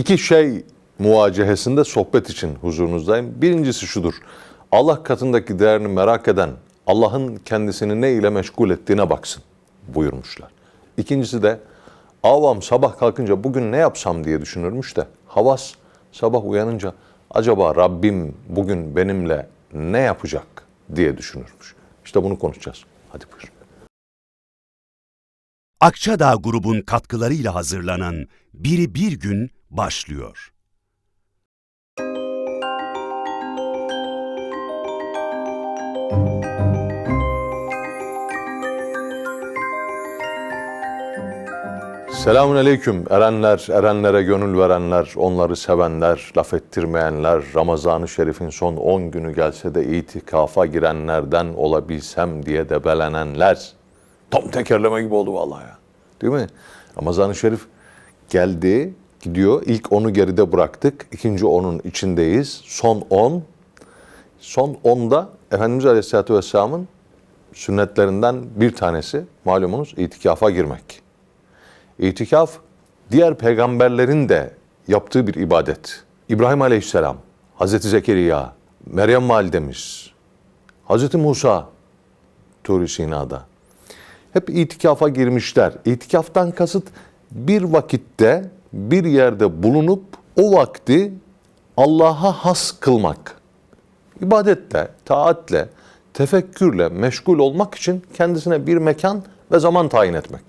iki şey muvacehesinde sohbet için huzurunuzdayım. Birincisi şudur. Allah katındaki değerini merak eden Allah'ın kendisini ne ile meşgul ettiğine baksın buyurmuşlar. İkincisi de avam sabah kalkınca bugün ne yapsam diye düşünürmüş de havas sabah uyanınca acaba Rabbim bugün benimle ne yapacak diye düşünürmüş. İşte bunu konuşacağız. Hadi buyur. Akçadağ grubun katkılarıyla hazırlanan Biri Bir Gün başlıyor. Selamun aleyküm erenler, erenlere gönül verenler, onları sevenler, laf ettirmeyenler, Ramazan-ı Şerif'in son 10 günü gelse de itikafa girenlerden olabilsem diye debelenenler. Tam tekerleme gibi oldu vallahi ya. Değil mi? Ramazan-ı Şerif geldi, gidiyor. İlk onu geride bıraktık. İkinci onun içindeyiz. Son 10. Son 10'da Efendimiz Aleyhisselatü Vesselam'ın sünnetlerinden bir tanesi malumunuz itikafa girmek. İtikaf diğer peygamberlerin de yaptığı bir ibadet. İbrahim Aleyhisselam, Hazreti Zekeriya, Meryem Validemiz, Hazreti Musa Tur-i Sina'da hep itikafa girmişler. İtikaftan kasıt bir vakitte bir yerde bulunup o vakti Allah'a has kılmak. İbadetle, taatle, tefekkürle meşgul olmak için kendisine bir mekan ve zaman tayin etmek.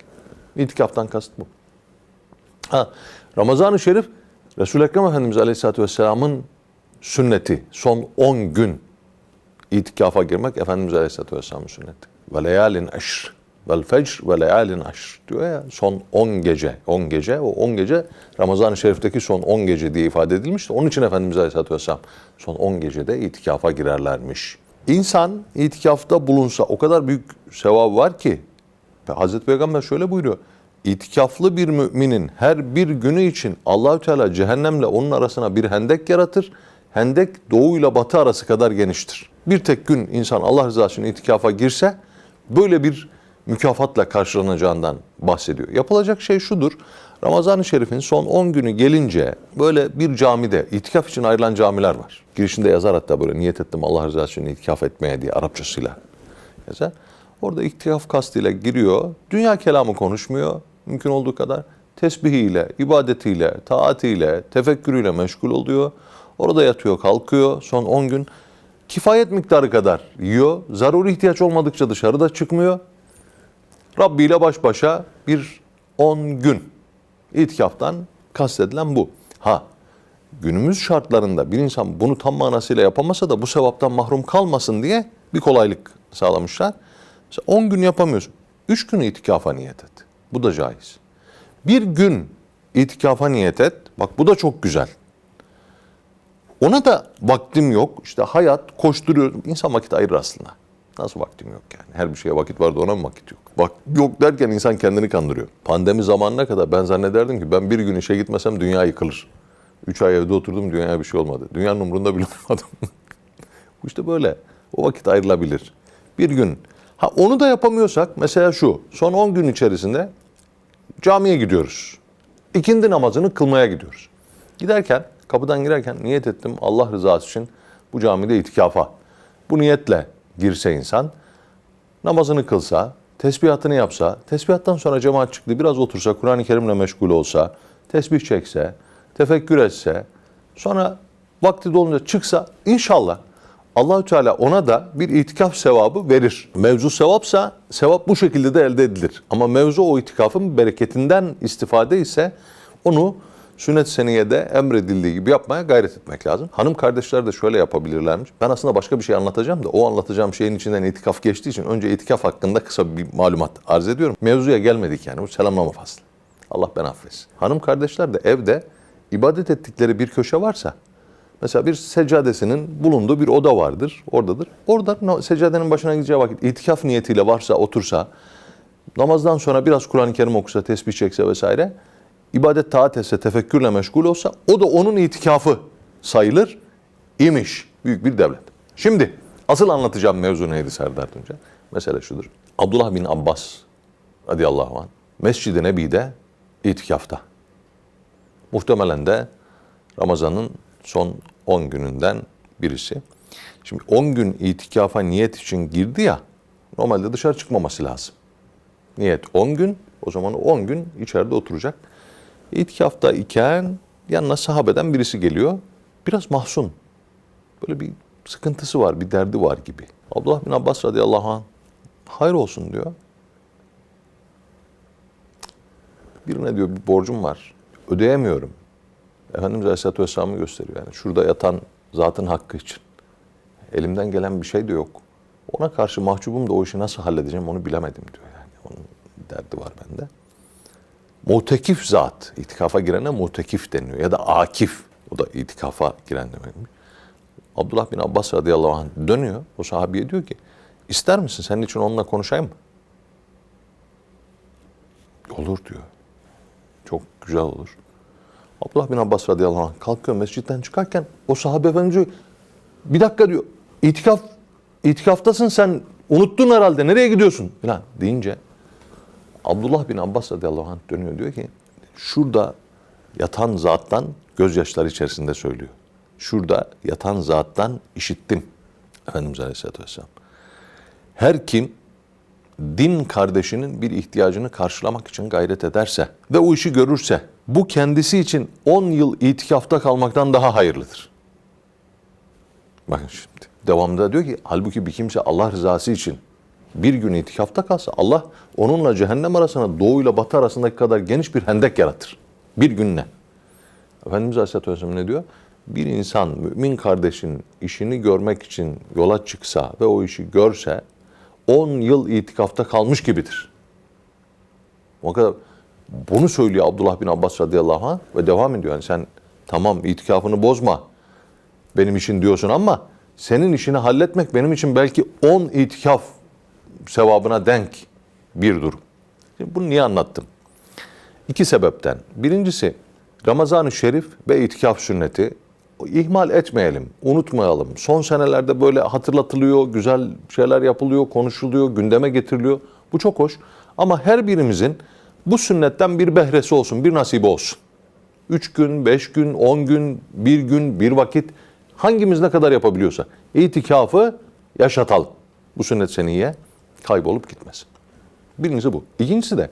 İtikaftan kasıt bu. Ha, Ramazan-ı Şerif Resul-i Ekrem Efendimiz Aleyhisselatü Vesselam'ın sünneti. Son 10 gün itikafa girmek Efendimiz Aleyhisselatü Vesselam'ın sünneti. Ve leyalin eşr. Vel fecr ve leyalin aşr diyor ya son 10 gece. 10 gece o 10 gece Ramazan-ı Şerif'teki son 10 gece diye ifade edilmişti. Onun için Efendimiz Aleyhisselatü Vesselam son 10 gecede itikafa girerlermiş. İnsan itikafta bulunsa o kadar büyük sevabı var ki Hazreti Peygamber şöyle buyuruyor. İtikaflı bir müminin her bir günü için Allahü Teala cehennemle onun arasına bir hendek yaratır. Hendek doğuyla batı arası kadar geniştir. Bir tek gün insan Allah rızası için itikafa girse böyle bir mükafatla karşılanacağından bahsediyor. Yapılacak şey şudur. Ramazan-ı Şerif'in son 10 günü gelince böyle bir camide itikaf için ayrılan camiler var. Girişinde yazar hatta böyle niyet ettim Allah rızası için itikaf etmeye diye Arapçasıyla yazar. Orada itikaf kastıyla giriyor. Dünya kelamı konuşmuyor mümkün olduğu kadar. Tesbihiyle, ibadetiyle, taatiyle, tefekkürüyle meşgul oluyor. Orada yatıyor, kalkıyor. Son 10 gün kifayet miktarı kadar yiyor. Zaruri ihtiyaç olmadıkça dışarıda çıkmıyor. Rabbi ile baş başa bir 10 gün itikaftan kastedilen bu. Ha günümüz şartlarında bir insan bunu tam manasıyla yapamasa da bu sevaptan mahrum kalmasın diye bir kolaylık sağlamışlar. Mesela 10 gün yapamıyorsun. 3 gün itikafa niyet et. Bu da caiz. Bir gün itikafa niyet et. Bak bu da çok güzel. Ona da vaktim yok. İşte hayat koşturuyorum. İnsan vakit ayırır aslında. Nasıl vaktim yok yani? Her bir şeye vakit vardı ona mı vakit yok? Bak yok derken insan kendini kandırıyor. Pandemi zamanına kadar ben zannederdim ki ben bir gün işe gitmesem dünya yıkılır. Üç ay evde oturdum dünyaya bir şey olmadı. Dünyanın umurunda bile olmadım. Bu işte böyle. O vakit ayrılabilir. Bir gün. Ha onu da yapamıyorsak mesela şu. Son 10 gün içerisinde camiye gidiyoruz. İkindi namazını kılmaya gidiyoruz. Giderken kapıdan girerken niyet ettim Allah rızası için bu camide itikafa. Bu niyetle girse insan namazını kılsa, tesbihatını yapsa, tesbihattan sonra cemaat çıktı biraz otursa, Kur'an-ı Kerim'le meşgul olsa, tesbih çekse, tefekkür etse, sonra vakti dolunca çıksa inşallah Allahü Teala ona da bir itikaf sevabı verir. Mevzu sevapsa sevap bu şekilde de elde edilir. Ama mevzu o itikafın bereketinden istifade ise onu sünnet seniyede emredildiği gibi yapmaya gayret etmek lazım. Hanım kardeşler de şöyle yapabilirlermiş. Ben aslında başka bir şey anlatacağım da o anlatacağım şeyin içinden itikaf geçtiği için önce itikaf hakkında kısa bir malumat arz ediyorum. Mevzuya gelmedik yani bu selamlama faslı. Allah ben affetsin. Hanım kardeşler de evde ibadet ettikleri bir köşe varsa Mesela bir seccadesinin bulunduğu bir oda vardır, oradadır. Orada seccadenin başına gideceği vakit itikaf niyetiyle varsa, otursa, namazdan sonra biraz Kur'an-ı Kerim okusa, tesbih çekse vesaire, ibadet taat etse, tefekkürle meşgul olsa, o da onun itikafı sayılır imiş. Büyük bir devlet. Şimdi asıl anlatacağım mevzu neydi Serdar Tunca? Mesele şudur. Abdullah bin Abbas radıyallahu anh Mescid-i Nebi'de itikafta. Muhtemelen de Ramazan'ın son 10 gününden birisi. Şimdi 10 gün itikafa niyet için girdi ya, normalde dışarı çıkmaması lazım. Niyet 10 gün, o zaman 10 gün içeride oturacak. İtikafta iken yanına sahabeden birisi geliyor. Biraz mahzun. Böyle bir sıkıntısı var, bir derdi var gibi. Abdullah bin Abbas radıyallahu anh hayır olsun diyor. Birine diyor bir borcum var. Ödeyemiyorum. Efendimiz Aleyhisselatü Vesselam'ı gösteriyor. Yani şurada yatan zatın hakkı için. Elimden gelen bir şey de yok. Ona karşı mahcubum da o işi nasıl halledeceğim onu bilemedim diyor. Yani onun derdi var bende. Mutekif zat, itikafa girene mutekif deniyor ya da akif. O da itikafa giren demekmiş. Abdullah bin Abbas radıyallahu anh dönüyor. O sahabeye diyor ki ister misin senin için onunla konuşayım mı? Olur diyor. Çok güzel olur. Abdullah bin Abbas radıyallahu anh kalkıyor mescitten çıkarken o sahabe efendi diyor bir dakika diyor itikaf itikaftasın sen unuttun herhalde nereye gidiyorsun falan deyince Abdullah bin Abbas radıyallahu anh dönüyor diyor ki şurada yatan zattan gözyaşları içerisinde söylüyor. Şurada yatan zattan işittim Efendimiz Aleyhisselatü Vesselam. Her kim din kardeşinin bir ihtiyacını karşılamak için gayret ederse ve o işi görürse bu kendisi için 10 yıl itikafta kalmaktan daha hayırlıdır. Bakın şimdi devamında diyor ki halbuki bir kimse Allah rızası için bir gün itikafta kalsa Allah onunla cehennem arasına doğuyla batı arasındaki kadar geniş bir hendek yaratır. Bir günle. Efendimiz Aleyhisselatü Vesselam ne diyor? Bir insan mümin kardeşin işini görmek için yola çıksa ve o işi görse 10 yıl itikafta kalmış gibidir. O kadar bunu söylüyor Abdullah bin Abbas radıyallahu anh ve devam ediyor. Yani sen tamam itikafını bozma benim için diyorsun ama senin işini halletmek benim için belki 10 itikaf sevabına denk bir durum. Şimdi bunu niye anlattım? İki sebepten. Birincisi Ramazan-ı Şerif ve itikaf sünneti ihmal etmeyelim, unutmayalım. Son senelerde böyle hatırlatılıyor, güzel şeyler yapılıyor, konuşuluyor, gündeme getiriliyor. Bu çok hoş. Ama her birimizin bu sünnetten bir behresi olsun, bir nasibi olsun. Üç gün, beş gün, on gün, bir gün, bir vakit hangimiz ne kadar yapabiliyorsa itikafı yaşatalım. Bu sünnet seniye kaybolup gitmesin. Birincisi bu. İkincisi de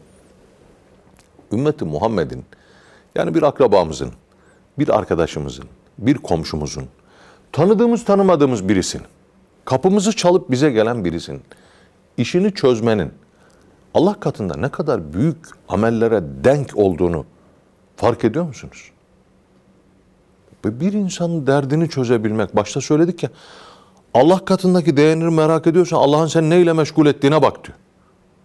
ümmeti Muhammed'in yani bir akrabamızın, bir arkadaşımızın, bir komşumuzun, tanıdığımız tanımadığımız birisinin, kapımızı çalıp bize gelen birisinin işini çözmenin Allah katında ne kadar büyük amellere denk olduğunu fark ediyor musunuz? Bir insanın derdini çözebilmek, başta söyledik ya, Allah katındaki değerini merak ediyorsan Allah'ın sen neyle meşgul ettiğine bak diyor.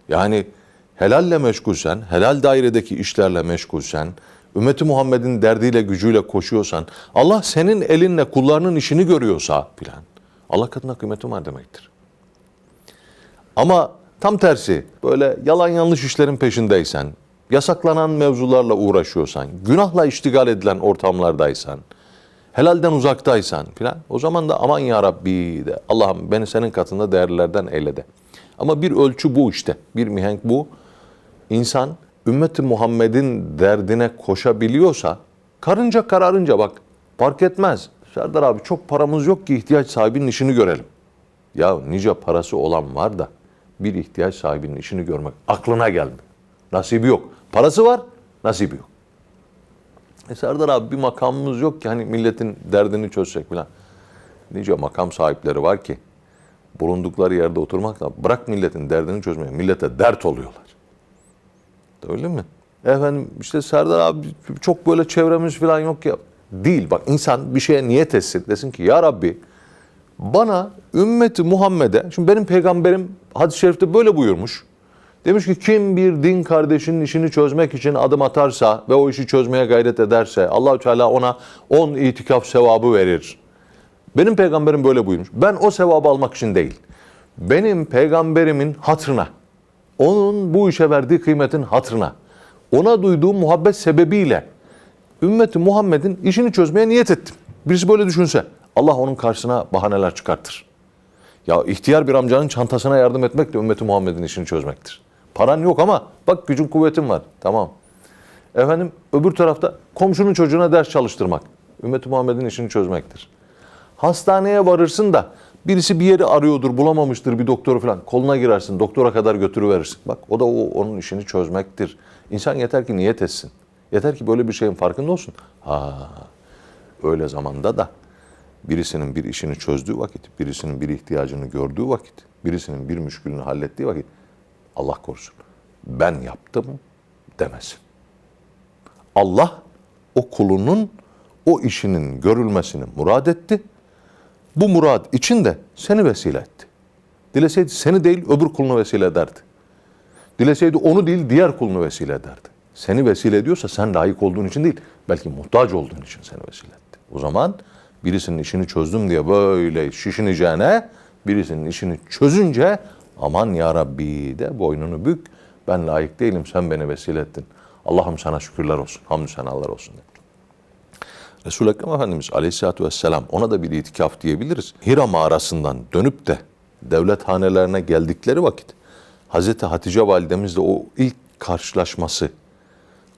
Yani helalle meşgulsen, helal dairedeki işlerle meşgulsen, ümmeti Muhammed'in derdiyle gücüyle koşuyorsan, Allah senin elinle kullarının işini görüyorsa filan, Allah katında kıymetin var demektir. Ama tam tersi böyle yalan yanlış işlerin peşindeysen, yasaklanan mevzularla uğraşıyorsan, günahla iştigal edilen ortamlardaysan, helalden uzaktaysan filan o zaman da aman ya Rabbi de Allah'ım beni senin katında değerlilerden eyle de. Ama bir ölçü bu işte. Bir mihenk bu. İnsan ümmeti Muhammed'in derdine koşabiliyorsa karınca kararınca bak fark etmez. Serdar abi çok paramız yok ki ihtiyaç sahibinin işini görelim. Ya nice parası olan var da bir ihtiyaç sahibinin işini görmek aklına gelmiyor. Nasibi yok. Parası var, nasibi yok. E Serdar abi bir makamımız yok ki hani milletin derdini çözsek falan. Nice makam sahipleri var ki bulundukları yerde oturmakla bırak milletin derdini çözmeye millete dert oluyorlar. Öyle mi? Efendim işte Serdar abi çok böyle çevremiz falan yok ya. Değil bak insan bir şeye niyet etsin desin ki ya Rabbi bana ümmeti Muhammed'e şimdi benim peygamberim hadis-i şerifte böyle buyurmuş. Demiş ki kim bir din kardeşinin işini çözmek için adım atarsa ve o işi çözmeye gayret ederse Allahü Teala ona 10 itikaf sevabı verir. Benim peygamberim böyle buyurmuş. Ben o sevabı almak için değil. Benim peygamberimin hatırına, onun bu işe verdiği kıymetin hatırına, ona duyduğum muhabbet sebebiyle ümmeti Muhammed'in işini çözmeye niyet ettim. Birisi böyle düşünse Allah onun karşısına bahaneler çıkartır. Ya ihtiyar bir amcanın çantasına yardım etmek de ümmeti Muhammed'in işini çözmektir. Paran yok ama bak gücün kuvvetin var. Tamam. Efendim öbür tarafta komşunun çocuğuna ders çalıştırmak. Ümmet-i Muhammed'in işini çözmektir. Hastaneye varırsın da birisi bir yeri arıyordur, bulamamıştır bir doktoru falan. Koluna girersin, doktora kadar götürüverirsin. Bak o da o, onun işini çözmektir. İnsan yeter ki niyet etsin. Yeter ki böyle bir şeyin farkında olsun. Ha, öyle zamanda da birisinin bir işini çözdüğü vakit, birisinin bir ihtiyacını gördüğü vakit, birisinin bir müşkülünü hallettiği vakit Allah korusun ben yaptım demesin. Allah o kulunun o işinin görülmesini murad etti. Bu murad için de seni vesile etti. Dileseydi seni değil öbür kulunu vesile ederdi. Dileseydi onu değil diğer kulunu vesile ederdi. Seni vesile ediyorsa sen layık olduğun için değil, belki muhtaç olduğun için seni vesile etti. O zaman birisinin işini çözdüm diye böyle şişineceğine, birisinin işini çözünce aman ya Rabbi de boynunu bük. Ben layık değilim, sen beni vesile ettin. Allah'ım sana şükürler olsun, hamdü senalar olsun. de. Resul-i Ekrem Efendimiz Aleyhisselatü Vesselam ona da bir itikaf diyebiliriz. Hira mağarasından dönüp de devlet hanelerine geldikleri vakit Hazreti Hatice validemizle o ilk karşılaşması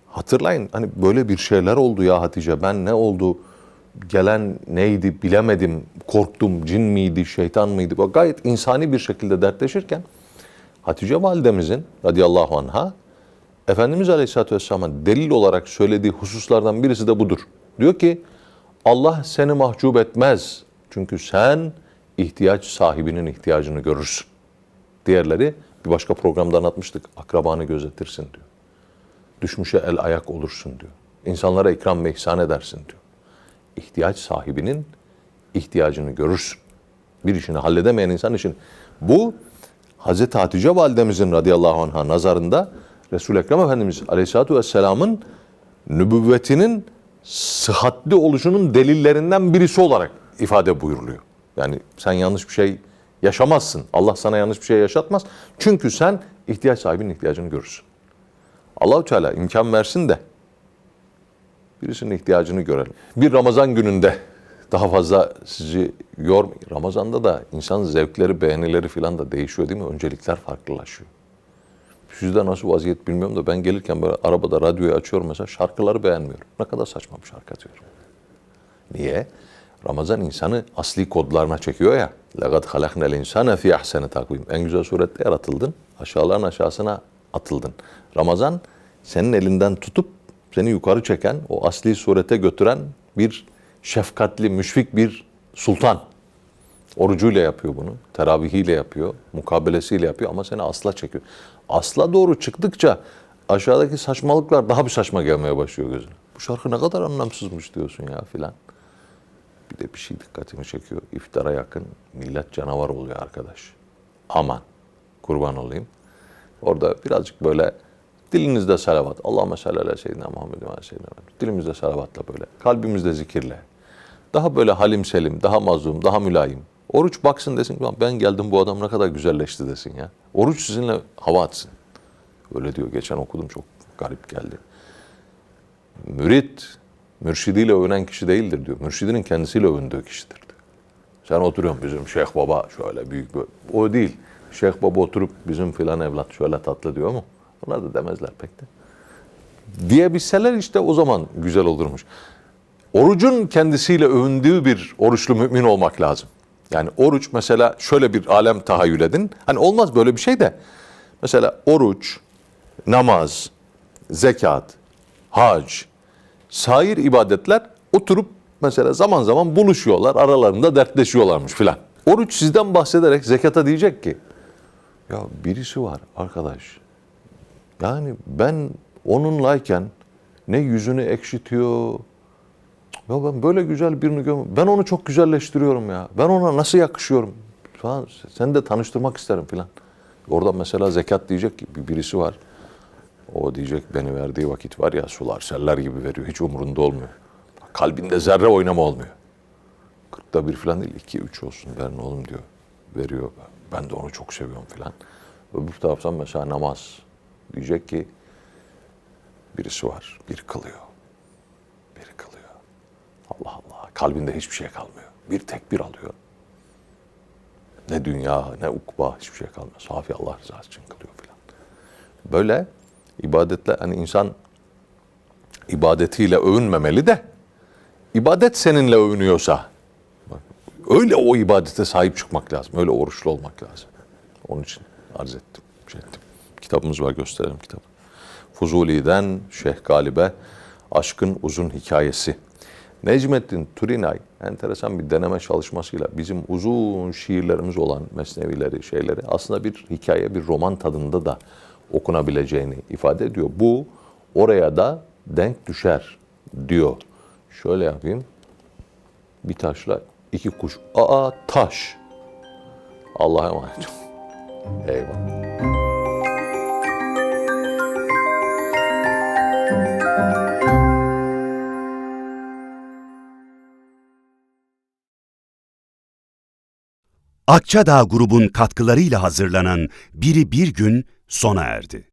hatırlayın hani böyle bir şeyler oldu ya Hatice ben ne oldu gelen neydi bilemedim korktum cin miydi şeytan mıydı Böyle gayet insani bir şekilde dertleşirken Hatice validemizin radıyallahu anha Efendimiz Aleyhisselatü Vesselam'a delil olarak söylediği hususlardan birisi de budur. Diyor ki Allah seni mahcup etmez. Çünkü sen ihtiyaç sahibinin ihtiyacını görürsün. Diğerleri bir başka programda anlatmıştık. Akrabanı gözetirsin diyor. Düşmüşe el ayak olursun diyor. İnsanlara ikram ve ihsan edersin diyor. İhtiyaç sahibinin ihtiyacını görürsün. Bir işini halledemeyen insan için. Bu Hazreti Hatice validemizin radıyallahu anh'a nazarında Resul-i Ekrem Efendimiz aleyhissalatü vesselamın nübüvvetinin sıhhatli oluşunun delillerinden birisi olarak ifade buyuruluyor. Yani sen yanlış bir şey yaşamazsın. Allah sana yanlış bir şey yaşatmaz. Çünkü sen ihtiyaç sahibinin ihtiyacını görürsün. Allahu Teala imkan versin de birisinin ihtiyacını görelim. Bir Ramazan gününde daha fazla sizi yor Ramazan'da da insan zevkleri, beğenileri falan da değişiyor değil mi? Öncelikler farklılaşıyor. Sizde nasıl vaziyet bilmiyorum da ben gelirken böyle arabada radyoyu açıyorum mesela şarkıları beğenmiyorum. Ne kadar saçma bir şarkı diyorum. Niye? Ramazan insanı asli kodlarına çekiyor ya. لَقَدْ خَلَقْنَا الْاِنْسَانَ فِي اَحْسَنِ takvim. En güzel surette yaratıldın. Aşağıların aşağısına atıldın. Ramazan senin elinden tutup seni yukarı çeken, o asli surete götüren bir şefkatli, müşfik bir sultan. Orucuyla yapıyor bunu, teravihiyle yapıyor, mukabelesiyle yapıyor ama seni asla çekiyor. Asla doğru çıktıkça aşağıdaki saçmalıklar daha bir saçma gelmeye başlıyor gözüne. Bu şarkı ne kadar anlamsızmış diyorsun ya filan. Bir de bir şey dikkatimi çekiyor. İftara yakın millet canavar oluyor arkadaş. Aman kurban olayım. Orada birazcık böyle dilinizde salavat. Allahümme salli ala seyyidina Muhammed ve seyyidina Muhammed. Dilimizde salavatla böyle. Kalbimizde zikirle. Daha böyle halim selim, daha mazlum, daha mülayim. Oruç baksın desin ki ben geldim bu adam ne kadar güzelleşti desin ya. Oruç sizinle hava atsın. Öyle diyor. Geçen okudum çok garip geldi. Mürit, mürşidiyle övünen kişi değildir diyor. Mürşidinin kendisiyle övündüğü kişidir diyor. Sen oturuyorsun bizim Şeyh Baba şöyle büyük bir... O değil. Şeyh Baba oturup bizim filan evlat şöyle tatlı diyor mu? Onlar da demezler pek de. Diyebilseler işte o zaman güzel olurmuş. Orucun kendisiyle övündüğü bir oruçlu mümin olmak lazım. Yani oruç mesela şöyle bir alem tahayyül edin. Hani olmaz böyle bir şey de. Mesela oruç, namaz, zekat, hac, sair ibadetler oturup mesela zaman zaman buluşuyorlar, aralarında dertleşiyorlarmış filan. Oruç sizden bahsederek zekata diyecek ki, ya birisi var arkadaş, yani ben onunlayken ne yüzünü ekşitiyor, ya ben böyle güzel birini görmüyorum. Ben onu çok güzelleştiriyorum ya. Ben ona nasıl yakışıyorum falan. Seni de tanıştırmak isterim filan. Orada mesela zekat diyecek ki bir birisi var. O diyecek beni verdiği vakit var ya sular seller gibi veriyor. Hiç umurunda olmuyor. Kalbinde zerre oynama olmuyor. Kırkta bir falan değil iki üç olsun verin oğlum diyor. Veriyor. Ben de onu çok seviyorum filan. Öbür taraftan mesela namaz. Diyecek ki birisi var. Bir kılıyor. Biri kılıyor. Allah Allah. Kalbinde hiçbir şey kalmıyor. Bir tek bir alıyor. Ne dünya ne ukba hiçbir şey kalmıyor. Safi Allah rızası için kılıyor filan. Böyle ibadetle hani insan ibadetiyle övünmemeli de ibadet seninle övünüyorsa öyle o ibadete sahip çıkmak lazım. Öyle oruçlu olmak lazım. Onun için arz ettim. Şey ettim. Kitabımız var gösterelim kitabı. Fuzuli'den Şeyh Galip'e Aşkın Uzun Hikayesi. Necmettin Turinay enteresan bir deneme çalışmasıyla bizim uzun şiirlerimiz olan mesnevileri, şeyleri aslında bir hikaye, bir roman tadında da okunabileceğini ifade ediyor. Bu oraya da denk düşer diyor. Şöyle yapayım. Bir taşla iki kuş. Aa taş. Allah'a emanet olun. Eyvallah. Akçadağ grubun katkılarıyla hazırlanan Biri Bir Gün sona erdi.